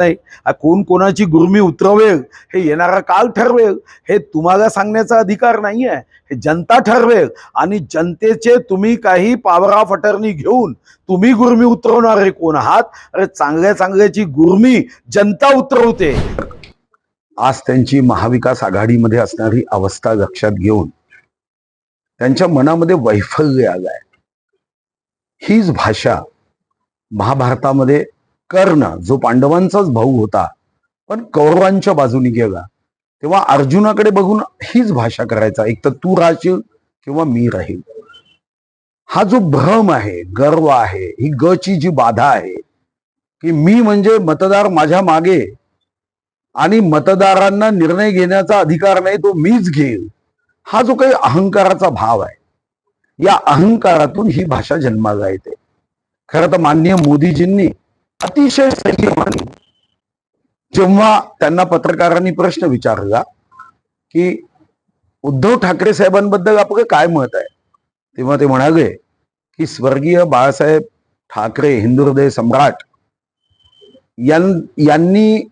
नाही. कोण कोणाची गुरमी उतरवेल हे येणारा काल ठरवेल हे तुम्हाला सांगण्याचा अधिकार नाही आहे हे जनता ठरवेल. आणि जनतेचे तुम्ही काही पावर ऑफ अटर्नी घेऊन तुम्ही गुरमी उतरवणारे कोण आहात? अरे चांगल्या चांगल्याची गुरमी जनता उतरवते. आज त्यांची महाविकास आघाडीमध्ये असणारी अवस्था लक्षात घेऊन त्यांच्या मनामध्ये वैफल्य आलाय. हीच भाषा महाभारतामध्ये कर्ण जो पांडवांचाच भाऊ होता पण कौरवांच्या बाजूने गेला. तेव्हा अर्जुनाकडे बघून हीच भाषा करायचा एक तर तू राहशील किंवा मी राहील. हा जो भ्रम आहे गर्व आहे ही गची जी बाधा आहे की मी म्हणजे मतदार माझ्या मागे आणि मतदारांना निर्णय घेण्याचा अधिकार नाही तो मीच घेईल. हा जो काही अहंकाराचा भाव आहे या अहंकारातून ही भाषा जन्माला येते. खरं तर माननीय मोदीजींनी अतिशय संयमाने जेव्हा त्यांना पत्रकारांनी प्रश्न विचारला की उद्धव ठाकरे साहेबांबद्दल आपलं काय मत आहे? तेव्हा ते म्हणाले की स्वर्गीय बाळासाहेब ठाकरे हिंदुहृदय सम्राट यां- यांनी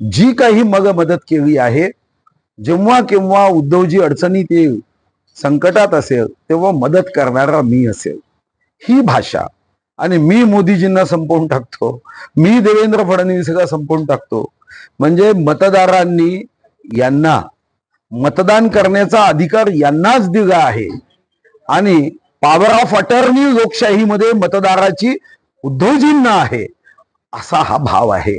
जी काही मग मदत केली आहे जेव्हा केव्हा उद्धवजी अडचणीत येईल संकटात असेल तेव्हा मदत करणारा मी असेल. ही भाषा आणि मी मोदीजींना संपवून टाकतो. मी देवेंद्र फडणवीसला संपवून टाकतो. म्हणजे मतदारांनी यांना मतदान करण्याचा अधिकार यांनाच दिला आहे. आणि पॉवर ऑफ अटर्नी लोकशाहीमध्ये मतदाराची उद्धवजींना आहे. असा हा भाव आहे.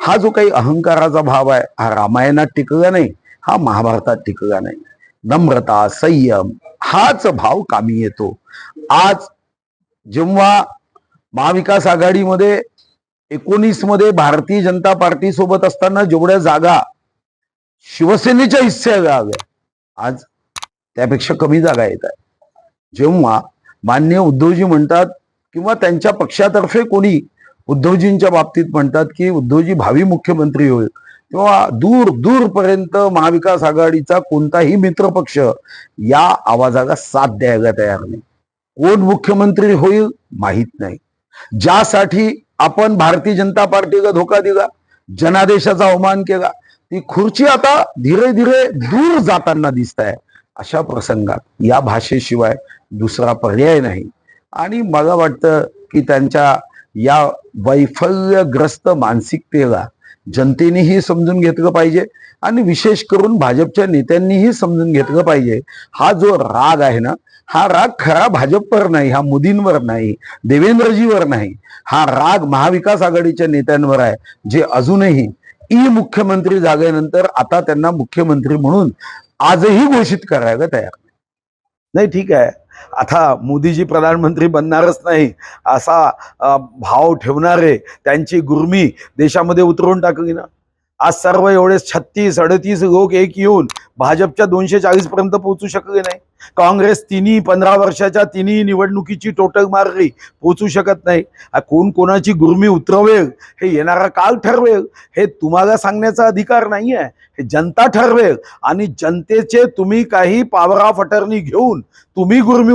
हा जो काही अहंकाराचा भाव आहे हा रामायणात टिकला नाही हा महाभारतात टिकला नाही. नम्रता संयम हाच भाव कामी येतो. आज जेव्हा महाविकास आघाडीमध्ये एकोणीसमध्ये भारतीय जनता पार्टी सोबत असताना जेवढ्या जागा शिवसेनेच्या हिस्स्या हव्या आज त्यापेक्षा कमी जागा येत आहे जेव्हा मान्य उद्धवजी म्हणतात किंवा त्यांच्या पक्षातर्फे कोणी उद्धवजींच्या बाबतीत म्हणतात की उद्धवजी भावी मुख्यमंत्री होईल तेव्हा दूर दूरपर्यंत महाविकास आघाडीचा कोणताही मित्रपक्ष या आवाजाला साथ द्यायला तयार नाही. कोण मुख्यमंत्री होईल माहीत नाही. ज्यासाठी आपण भारतीय जनता पार्टीचा धोका दिला जनादेशाचा अवमान केला ती खुर्ची आता धीरे धीरे दूर जाताना दिसत आहे अशा प्रसंगात. या भाषेशिवाय दुसरा पर्याय नाही. आणि मला वाटतं की त्यांच्या या वैफल्यग्रस्त मानसिकतेला जनतेनेही समजून घेतलं पाहिजे आणि विशेष करून भाजपच्या नेत्यांनीही समजून घेतलं पाहिजे. हा जो राग आहे ना हा राग खरा भाजपवर नाही हा मोदींवर नाही देवेंद्रजीवर नाही. हा राग महाविकास आघाडीच्या नेत्यांवर आहे जे अजूनही ई मुख्यमंत्री जागेनंतर आता त्यांना मुख्यमंत्री म्हणून आजही घोषित करायला तयार. नाही ठीक आहे. आता मोदीजी प्रधानमंत्री बनणारच नाही असा भाव ठेवणारे त्यांची गुरमी देशामध्ये उतरवून टाकली ना. आज सर्व एवढे छत्तीस अडतीस लोक एक येऊन भाजपच्या दोनशे चाळीस पर्यंत पोहोचू शकले नाही. काँग्रेस तिन्ही पंधरा वर्षाच्या तिन्ही निवडणुकीची टोटक मारली पोचू शकत नाही. कोण कोणाची गुरमी उतरवेल हे येणारा काल ठरवेल हे तुम्हाला सांगण्याचा अधिकार नाही आहे हे जनता ठरवेल. आणि जनतेचे तुम्ही काही पावरा ऑफ घेऊन तुम्ही गुरमी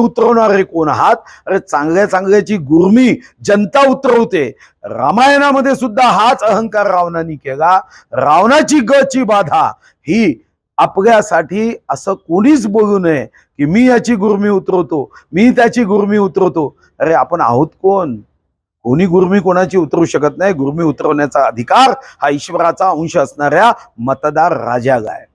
हे कोण आहात? अरे चांगल्या चांगल्याची गुरमी जनता उतरवते. रामायणामध्ये सुद्धा हाच अहंकार रावणाने केला. रावणाची गची बाधा ही आपल्यासाठी असं कोणीच बोलू नये की मी याची गुरमी उतरवतो मी त्याची गुरमी उतरवतो. अरे आपण आहोत कोण? कोणी गुरमी कोणाची उतरू शकत नाही? गुरमी उतरवण्याचा अधिकार हा ईश्वराचा अंश असणाऱ्या मतदार राजाला आहे.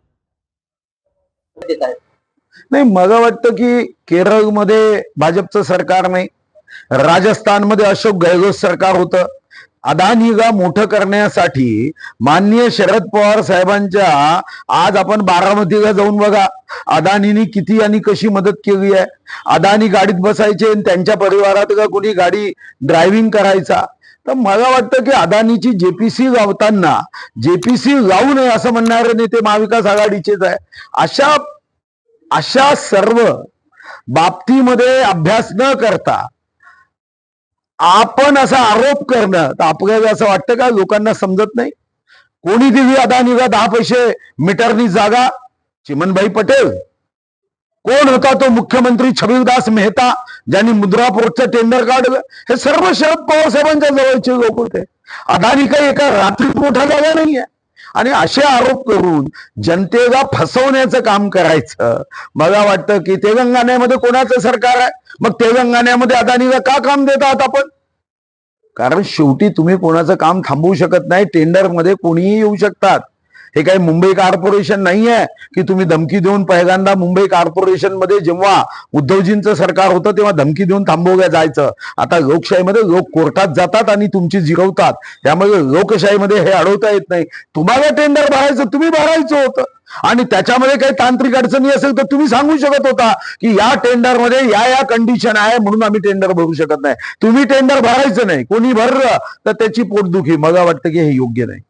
नाही मला वाटतं की केरळमध्ये भाजपचं सरकार नाही. राजस्थानमध्ये अशोक गहलोत सरकार होतं. अदानीगा मोठं करण्यासाठी माननीय शरद पवार साहेबांच्या आज आपण बारामतीला जाऊन बघा. अदानीनी किती आणि कशी मदत केली आहे? अदानी गाडीत बसायचे आणि त्यांच्या परिवारात का कोणी गाडी ड्रायव्हिंग करायचा. तर मला वाटतं की अदानीची जेपीसी लावताना जेपीसी लावू नये असं म्हणणारे नेते महाविकास आघाडीचेच आहे. अशा अशा सर्व बाबतीमध्ये अभ्यास न करता आपण असा आरोप करणं तर आपल्याला असं वाटतं का? लोकांना समजत नाही. कोणी दिली अदानीला दहा पैसे मीटरनी जागा? चिमनभाई पटेल. कोण होता तो मुख्यमंत्री छबीरदास मेहता ज्यांनी मुद्रा पोर्टचं टेंडर काढलं? हे सर्व शरद पवार साहेबांच्या जवळचे लोक होते. अदानी काही एका रात्रीत मोठा झाला नाहीये. आणि असे आरोप करून जनतेला फसवण्याचं काम करायचं. मला वाटतं की तेलंगणामध्ये कोणाचं सरकार आहे? मग तेलंगणामध्ये अदानीला का काम देत आहात आपण? कारण शेवटी तुम्ही कोणाचं काम थांबवू शकत नाही टेंडरमध्ये कोणीही येऊ शकतात. हे काही मुंबई कॉर्पोरेशन नाही आहे की तुम्ही धमकी देऊन पहिल्यांदा मुंबई कॉर्पोरेशनमध्ये जेव्हा उद्धवजींचं सरकार होतं तेव्हा धमकी देऊन थांबवल्या जायचं. आता लोकशाहीमध्ये लोक कोर्टात जातात आणि तुमची जिरवतात. त्यामुळे लोकशाहीमध्ये हे अडवता येत नाही. तुम्हाला टेंडर भरायचं तुम्ही भरायचं होतं. आणि त्याच्यामध्ये काही तांत्रिक अडचणी असेल तर तुम्ही सांगू शकत होता की या टेंडरमध्ये या या कंडिशन आहे म्हणून आम्ही टेंडर भरू शकत नाही. तुम्ही टेंडर भरायचं नाही. कोणी भरलं तर त्याची पोटदुखी. मला वाटतं की हे योग्य नाही.